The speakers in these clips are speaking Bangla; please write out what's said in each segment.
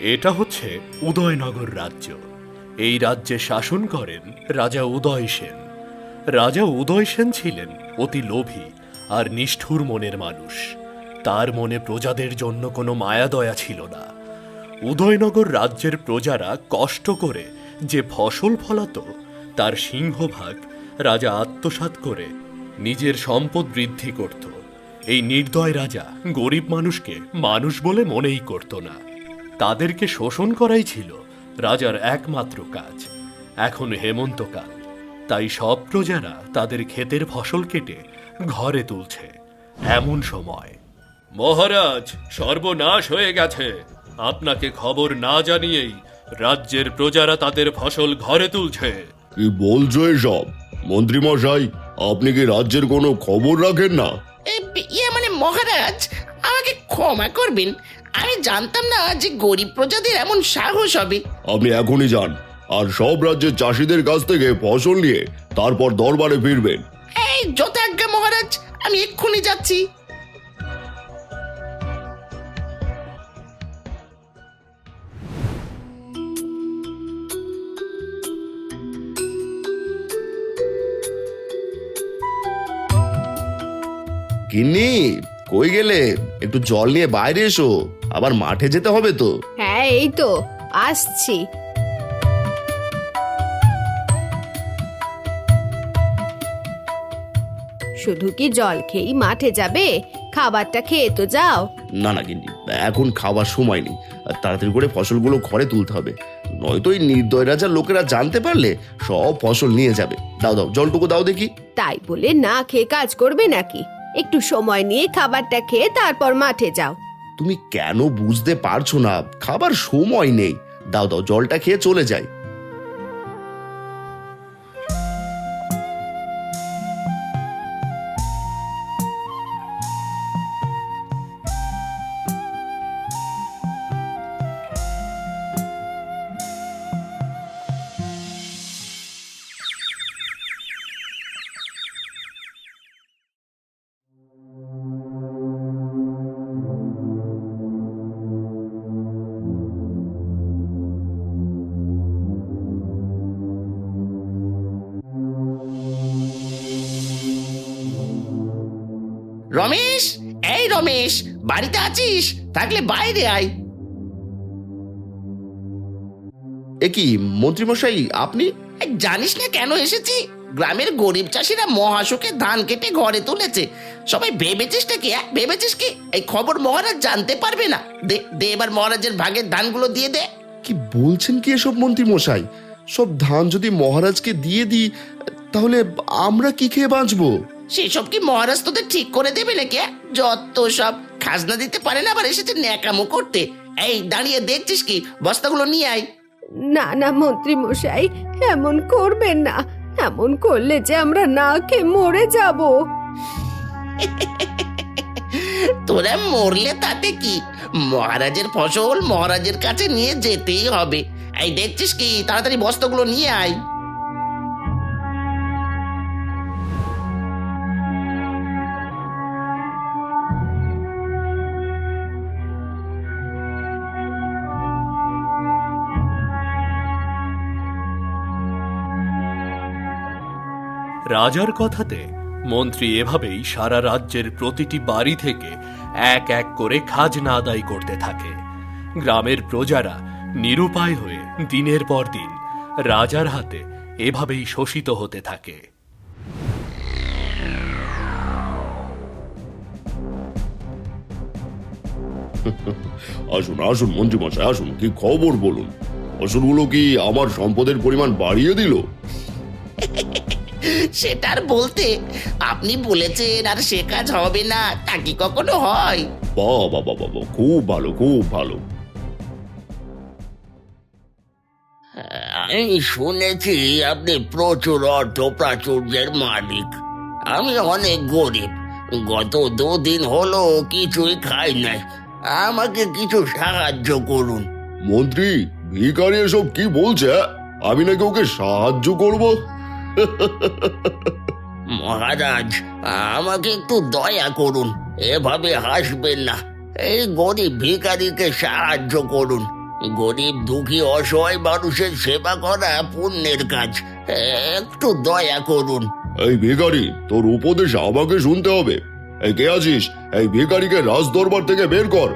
এটা হচ্ছে উদয়নগর রাজ্য। এই রাজ্যে শাসন করেন রাজা উদয় সেন। রাজা উদয় সেন ছিলেন অতি লোভী আর নিষ্ঠুর মনের মানুষ। তার মনে প্রজাদের জন্য কোনো মায়াদয়া ছিল না। উদয়নগর রাজ্যের প্রজারা কষ্ট করে যে ফসল ফলাত, তার সিংহভাগ রাজা আত্মসাৎ করে নিজের সম্পদ বৃদ্ধি করত। এই নির্দয় রাজা গরিব মানুষকে মানুষ বলে মনেই করত না। তাদেরকে শোষণ করাই ছিল রাজার একমাত্র কাজ। এখন হেমন্তকাল তাই সব প্রজারা তাদের ক্ষেতের ফসল কেটে ঘরে তুলছে। এমন সময় মহারাজ সর্বনাশ হয়ে গেছে। আপনাকে খবর না জানিয়েই রাজ্যের প্রজারা তাদের ফসল ঘরে তুলছে। কি বলছো এসব? মন্ত্রীমশাই আপনি কি রাজ্যের কোনো খবর রাখেন না? এ, ইয়ে মানে মহারাজ আমাকে ক্ষমা করবেন। আমি জানতাম না যে গরিব প্রজাদের এমন সাহস হবে। আপনি এখনই যান আর সব রাজ্যের চাষিদের কাছ থেকে ফসল নিয়ে তারপর দরবারে ফিরবেন। এই যথাজ্ঞা মহারাজ আমি এক্ষুনি যাচ্ছি। গিন্নি কই গেলে? একটু জল নিয়ে বাইরে এসো। আবার মাঠে যেতে হবে তো? হ্যাঁ এই তো আসছি। শুধু কি জল খেয়েই মাঠে যাবে? খাবারটা খেয়ে তো যাও। না না গিন্নি এখন খাওয়ার সময় নেই। আর তাড়াতাড়ি করে ফসলগুলো ঘরে তুলতে হবে। নয়তো এই নির্দয় রাজার লোকেরা জানতে পারলে সব ফসল নিয়ে যাবে। দাও দাও জলটুকু দাও দেখি। তাই বলে না খেয়ে কাজ করবে নাকি? একটু সময় নিয়ে খাবারটা খেয়ে তারপর মাঠে যাও। তুমি কেন বুঝতে পারছ না? খাবার সময় নেই। দাও দাও জলটা খেয়ে চলে যাই। রমেশ? এই রমেশ বাড়িতে আছিস? থাকলে বাইরে আয়। এ কি মন্ত্রীমশাই আপনি? জানিস না কেন এসেছি? গ্রামের গরিব চাষিরা মহাশোকে ধান কেটে ঘরে তুলেছে। সবাই ভেবেছিস কি হ্যাঁ? ভেবেছিস কি? এই খবর মহারাজ জানতে পারবে না। দে দে এবার মহারাজের ভাগের ধানগুলো দিয়ে দে। কি বলছেন কি এসব মন্ত্রীমশাই? সব ধান যদি মহারাজকে দিয়ে দিই তাহলে আমরা কি খেয়ে বাঁচবো? সেসব কি মহারাজ তোদের ঠিক করে দেবে নাকি হ্যাঁ? যত সব খাজনা দিতে পারে না আবার এসেছে ন্যাকামো করতে। এই দাঁড়িয়ে দেখছিস কি? বস্তাগুলো নিয়ে আয়। না না মন্ত্রী মশাই এমন করবেন না। এমন করলে যে আমরা না খেয়ে মরে যাব। তোরা মরলে তাতে কি? মহারাজের ফসল মহারাজের কাছে নিয়ে যেতেই হবে। এই দেখছিস কি? তাড়াতাড়ি বস্তাগুলো নিয়ে আয়। রাজার কথাতে মন্ত্রী এভাবেই সারা রাজ্যের প্রতিটি বাড়ি থেকে এক এক করে খাজনা আদায় করতে থাকে। গ্রামের প্রজারা নিরুপায় হয়ে দিনের পর দিন রাজার হাতে এভাবেই শোষিত হতে থাকে। আসুন আসুন মন্ত্রীমশাই আসুন, কি খবর বলুন? ফসলগুলো কি আমার সম্পদের পরিমাণ বাড়িয়ে দিল? সেটার বলতে আপনি বলেছেন আর সে কাজ হবে না তা কি কখনো হয়? বাবা বাবা বাবা খুব ভালো খুব ভালো। আমি শুনেছি আপনি প্রচুর অর্থ প্রাচুর্যের মালিক। আমি অনেক গরিব। গত দুদিন হলো কিছুই খাই নাই। আমাকে কিছু সাহায্য করুন। মন্ত্রী ভিখারি এসব কি বলছে আমি নাকি ওকে সাহায্য করব? মহারাজ, আমাকে একটু দয়া করুন। এভাবে হাসবেন না। এই গরিব ভিখারিকে সাহায্য করুন। গরিব দুঃখী অসহায় মানুষের সেবা করা পুণ্যের কাজ। একটু দয়া করুন। এই ভিখারি, তোর উপদেশ আমাকে শুনতে হবে। এই কে আছিস? এই ভিখারিকে রাজ দরবার থেকে বের কর।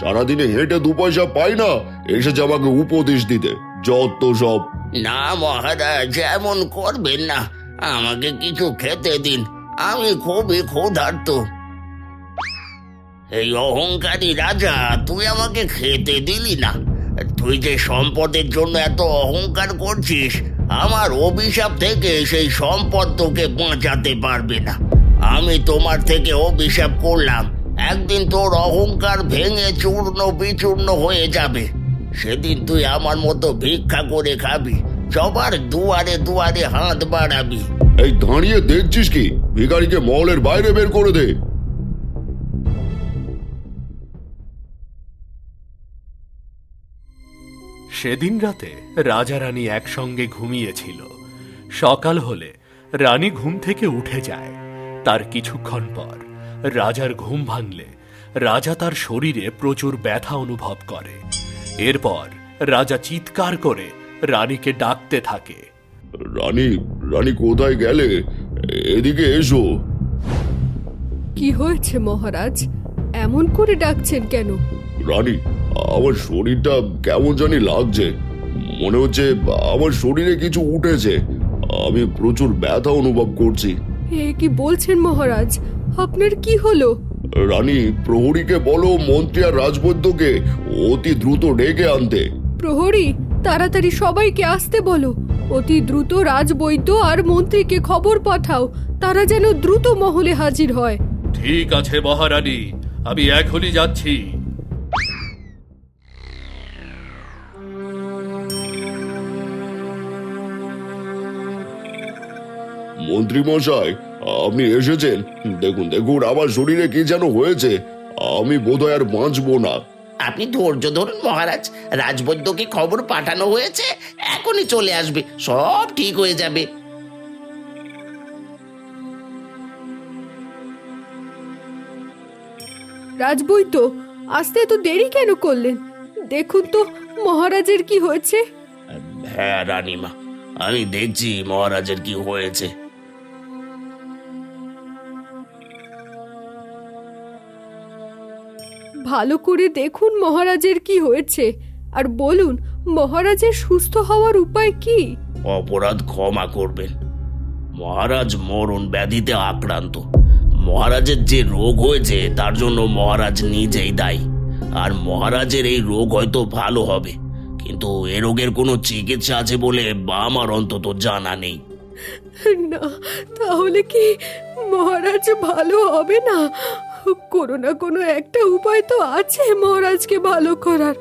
সারাদিনে হেঁটে দু পয়সা পাই না, এসেছে আমাকে উপদেশ দিতে। যত সব না মহারাজ, এমন করবেন না। আমাকে কিছু খেতে দিন, আমি খুবই ক্ষুধার্ত। এই অহংকারী রাজা, তুই আমাকে খেতে দিলি না। তুই যে সম্পদের জন্য এত অহংকার করছিস, আমার অভিশাপ থেকে সেই সম্পদ তোকে বাঁচাতে পারবে না। আমি তোমার থেকে অভিশাপ করলাম, একদিন তোর অহংকার ভেঙে চূর্ণ বিচূর্ণ হয়ে যাবে। সেদিন তুই আমার মতো ভিক্ষা করে খাবি সবার দুয়ারে দুয়ারে হাত বাড়াবি। এই দাঁড়িয়ে দেখছিস কি? ভিখারিকে মহলের বাইরে বের করে দে। সেদিন রাতে রাজা রানী একসঙ্গে ঘুমিয়েছিল। সকাল হলে রানী ঘুম থেকে উঠে যায়। তার কিছুক্ষণ পর রাজার ঘুম ভাঙলে রাজা তার শরীরে প্রচুর ব্যথা অনুভব করে। এরপর রাজা চিৎকার করে রানীকে ডাকতে থাকে। রানী রানী কোথায় গেলে? এদিকে এসো। কি হয়েছে মহারাজ? এমন করে ডাকছেন কেন? রানী আমার শরীরটা কেমন জানি লাগছে। মনে হচ্ছে আমার শরীরে কিছু উঠেছে। আমি প্রচুর ব্যথা অনুভব করছি। এ কি বলছেন মহারাজ? আপনার কি হলো? রানী প্রহরীকে বলো মন্ত্রী আর রাজবৈদ্যকে অতি দ্রুত ডেকে আনতে। প্রহরী তাড়াতাড়ি সবাইকে আসতে বলো। অতি দ্রুত রাজবৈদ্য আর মন্ত্রীকে খবর পাঠাও। তারা যেন দ্রুত মহলে হাজির হয়। ঠিক আছে মহারানী আমি এখনই যাচ্ছি। মন্ত্রী মশাই আপনি এসেছেন। দেখুন দেখুন আমার শরীরে কি যেন হয়েছে। আমি বোধহয় আর বাঁচবো না। আপনি ধৈর্য ধরুন মহারাজ। রাজবৈদ্যকে খবর পাঠানো হয়েছে? এখনই চলে আসবে সব ঠিক হয়ে যাবে। রাজবৈদ্য আসতে এত দেরি কেন করলেন? দেখুন তো মহারাজের কি হয়েছে। হ্যাঁ রানীমা আমি দেখছি মহারাজের কি হয়েছে। ভালো করে দেখুন মহারাজের কি হয়েছে। আর বলুন মহারাজের সুস্থ হওয়ার উপায় কি? অপরাধ ক্ষমা করবেন। মহারাজ মরণ ব্যাধিতে আক্রান্ত। মহারাজের যে রোগ হয়েছে তার জন্য মহারাজ নিজেই দায়ী। আর মহারাজের এই রোগ হয়তো ভালো হবে কিন্তু এ রোগের কোনো চিকিৎসা আছে বলে বা আমার অন্তত জানা নেই। না তাহলে কি মহারাজ ভালো হবে না? কোনো না কোনো একটা উপায় তো আছে মহারাজকে ভালো করার।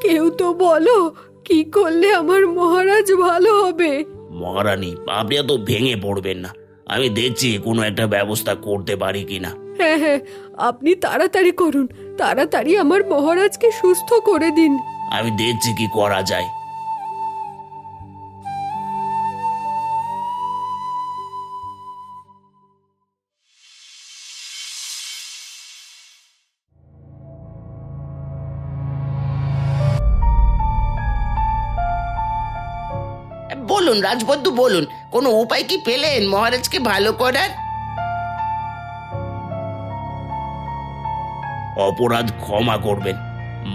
কেউ তো বলো কি করলে আমার মহারাজ ভালো হবে? মহারানী আপনি এত ভেঙে পড়বেন না। আমি দেখছি কোনো একটা ব্যবস্থা করতে পারি কিনা। হ্যাঁ হ্যাঁ আপনি তাড়াতাড়ি করুন তাড়াতাড়ি আমার মহারাজকে সুস্থ করে দিন। আমি দেখছি কি করা যায়। বলুন রাজবন্ধু বলুন কোনো উপায় কি পেলেন মহারাজকে ভালো করার? অপরাধ ক্ষমা করবেন।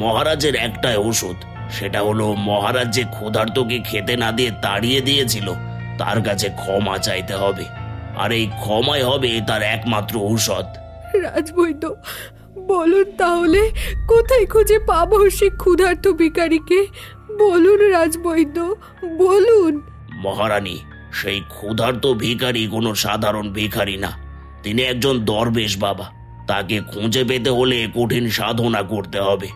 মহারাজের একটাই ওষুধ সেটা হলো মহারাজ যে ক্ষুধার্তকে খেতে না দিয়ে তাড়িয়ে দিয়েছিল তার কাছে ক্ষমা চাইতে হবে। আর এই ক্ষমাই হবে তার একমাত্র ঔষধ। রাজবৈদ্য বলুন তাহলে কোথায় খুঁজে পাবো সে ক্ষুধার্ত ভিকারিকে বলুন রাজবৈদ্য, বলুন। মহারানী, সেই ক্ষুধার্ত ভিখারি কোনো সাধারণ ভিখারি না। তিনি একজন দরবেশ বাবা। তাকে খুঁজে পেতে হলে কঠিন সাধনা করতে হবে।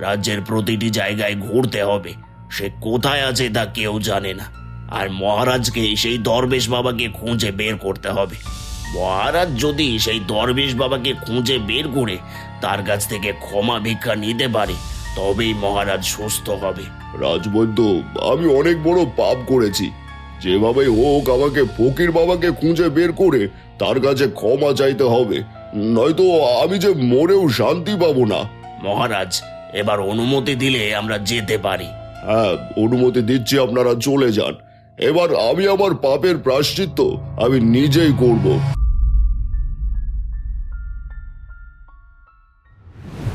রাজ্যের প্রতিটি জায়গায় ঘুরতে হবে। সে কোথায় আছে তা কেউ জানে না। আর মহারাজকে সেই দরবেশ বাবাকে খুঁজে বের করতে হবে। মহারাজ যদি সেই দরবেশ বাবাকে খুঁজে বের করে তার কাছ থেকে ক্ষমা ভিক্ষা নিতে পারে তবেই মহারাজ সুস্থ হবে। রাজবৈদ্য আমি অনেক বড় পাপ করেছি। যেভাবে হোক আমাকে ফকির বাবাকে খুঁজে বের করে তার কাছে ক্ষমা চাইতে হবে। নয়তো আমি যে মরেও শান্তি পাবো না। মহারাজ এবার অনুমতি দিলে আমরা যেতে পারি। হ্যাঁ অনুমতি দিচ্ছি আপনারা চলে যান। এবার আমি আমার পাপের প্রাশ্চিত্য আমি নিজেই করব।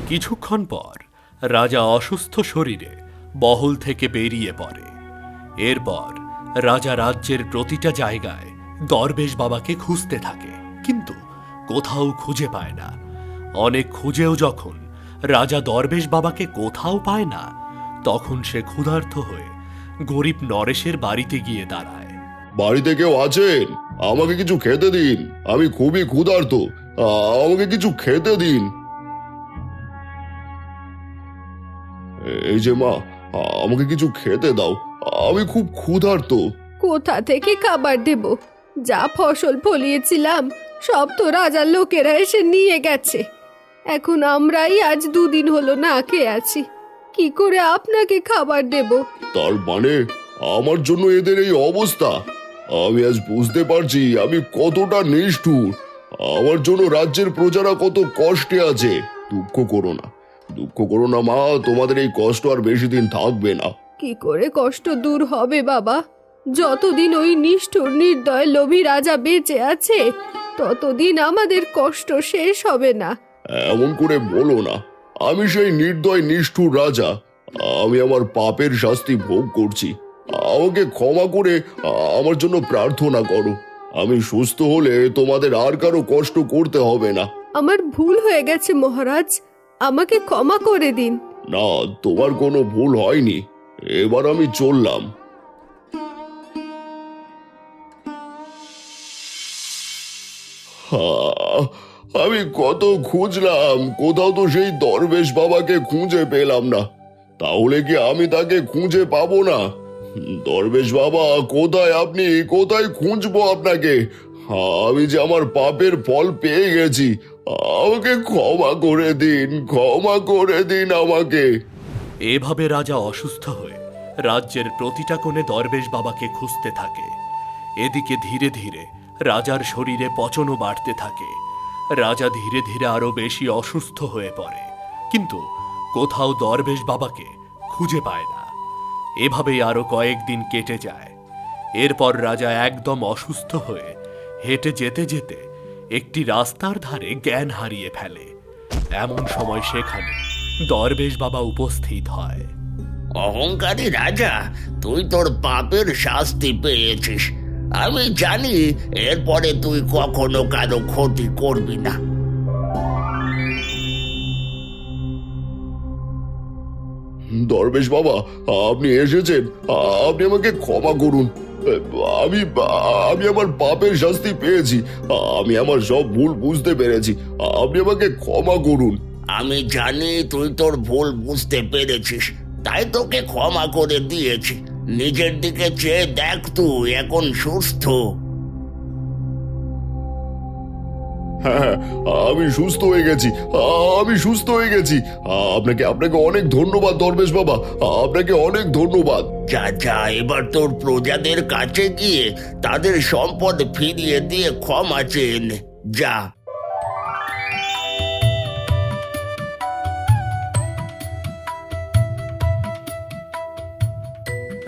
কিছুক্ষণ পর রাজা অসুস্থ শরীরে বহল থেকে বেরিয়ে পড়ে। এরপর রাজা রাজ্যের প্রতিটা জায়গায় দরবেশ বাবাকে খুঁজতে থাকে, কিন্তু কোথাও খুঁজে পায় না। অনেক খুঁজেও যখন রাজা দরবেশ বাবাকে কোথাও পায় না, তখন সে ক্ষুধার্ত হয়ে গরিব নরেশের বাড়িতে গিয়ে দাঁড়ায়। বাড়িতে কেউ আছেন? আমাকে কিছু খেতে দিন। আমি খুবই ক্ষুধার্ত। আমাকে কিছু খেতে দিন। এই যে মা আমাকে কিছু খেতে দাও। আমি খুব ক্ষুধার্ত। কোথা থেকে খাবার দেব? যা ফসল ফলিয়েছিলাম সব তো রাজার লোকেরা এসে নিয়ে গেছে। এখন আমরাই আজ দুদিন হলো না খেয়ে আছি। কি করে আপনাকে খাবার দেব? তার মানে আমার জন্য এদের এই অবস্থা। আমি আজ বুঝতে পারছি আমি কতটা নিষ্ঠুর। আমার জন্য রাজ্যের প্রজারা কত কষ্টে আছে। দুঃখ করো না। দুঃখ করো না মা। তোমাদের এই কষ্ট আর বেশি দিন থাকবে না। কি করে কষ্ট দূর হবে বাবা? যতদিন ওই নিষ্ঠুর নির্দয় লোভী রাজা বেঁচে আছে ততদিন আমাদের কষ্ট শেষ হবে না। এমন করে বলো না আমি সেই নির্দয় নিষ্ঠুর রাজা। আমি আমার পাপের শাস্তি ভোগ করছি। আমাকে ক্ষমা করে আমার জন্য প্রার্থনা করো। আমি সুস্থ হলে তোমাদের আর কারও কষ্ট করতে হবে না। আমার ভুল হয়ে গেছে মহারাজ। আমাকে ক্ষমা করে দিন। না, তোমার কোনো ভুল হয়নি। এবার আমি চললাম। আমি কত খুঁজলাম, কোথাও তো সেই দরবেশ বাবাকে খুঁজে পেলাম না। তাহলে কি আমি তাকে খুঁজে পাবো না? দরবেশ বাবা, কোথায় আপনি? কোথায় খুঁজবো আপনাকে? আমি যে আমার পাপের ফল পেয়ে গেছি, আমাকে ক্ষমা করে দিন, ক্ষমা করে দিন আমাকে। এভাবে রাজা অসুস্থ হয়ে রাজ্যের প্রতিটা কোণে দরবেশ বাবাকে খুঁজতে থাকে। এদিকে ধীরে ধীরে রাজার শরীরে পচনও বাড়তে থাকে। রাজা ধীরে ধীরে আরও বেশি অসুস্থ হয়ে পড়ে। কিন্তু কোথাও দরবেশ বাবাকে খুঁজে পায় না। এভাবেই আরও কয়েকদিন কেটে যায়। এরপর রাজা একদম অসুস্থ হয়ে হেঁটে যেতে যেতে একটি রাস্তার ধারে জ্ঞান হারিয়ে ফেলে। এমন সময় সেখানে দরবেশ বাবা উপস্থিত হয়। অহংকারী রাজা তুই তোর পাপের শাস্তি পেয়েছিস। আমি জানি এরপরে তুই কখনো কারও ক্ষতি করবি না। দরবেশ বাবা আপনি এসেছেন। আপনি আমাকে ক্ষমা করুন। আমি আমি আমার বাপের শাস্তি পেয়েছি। আমি আমার সব ভুল বুঝতে পেরেছি। আপনি আমাকে ক্ষমা করুন। আমি জানি তুই তোর ভুল বুঝতে পেরেছিস, তাই তোকে ক্ষমা করে দিয়েছি। নিজের দিকে চেয়ে দেখ তুই এখন সুস্থ। হ্যাঁ আমি সুস্থ হয়ে গেছি। আমি সুস্থ হয়ে গেছি। আপনাকে আপনাকে অনেক ধন্যবাদ দরবেশ বাবা। আপনাকে অনেক ধন্যবাদ। যা যা এবার তোর প্রজাদের কাছে গিয়ে তাদের সম্পদ ফিরিয়ে দিয়ে ক্ষমা চেয়ে নে। যা।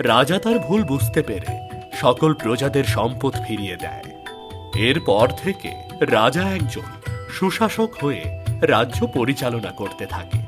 রাজা তার ভুল বুঝতে পেরে সকল প্রজাদের সম্পদ ফিরিয়ে দেয়। এরপর থেকে রাজা একজন সুশাসক হয়ে রাজ্য পরিচালনা করতে থাকে।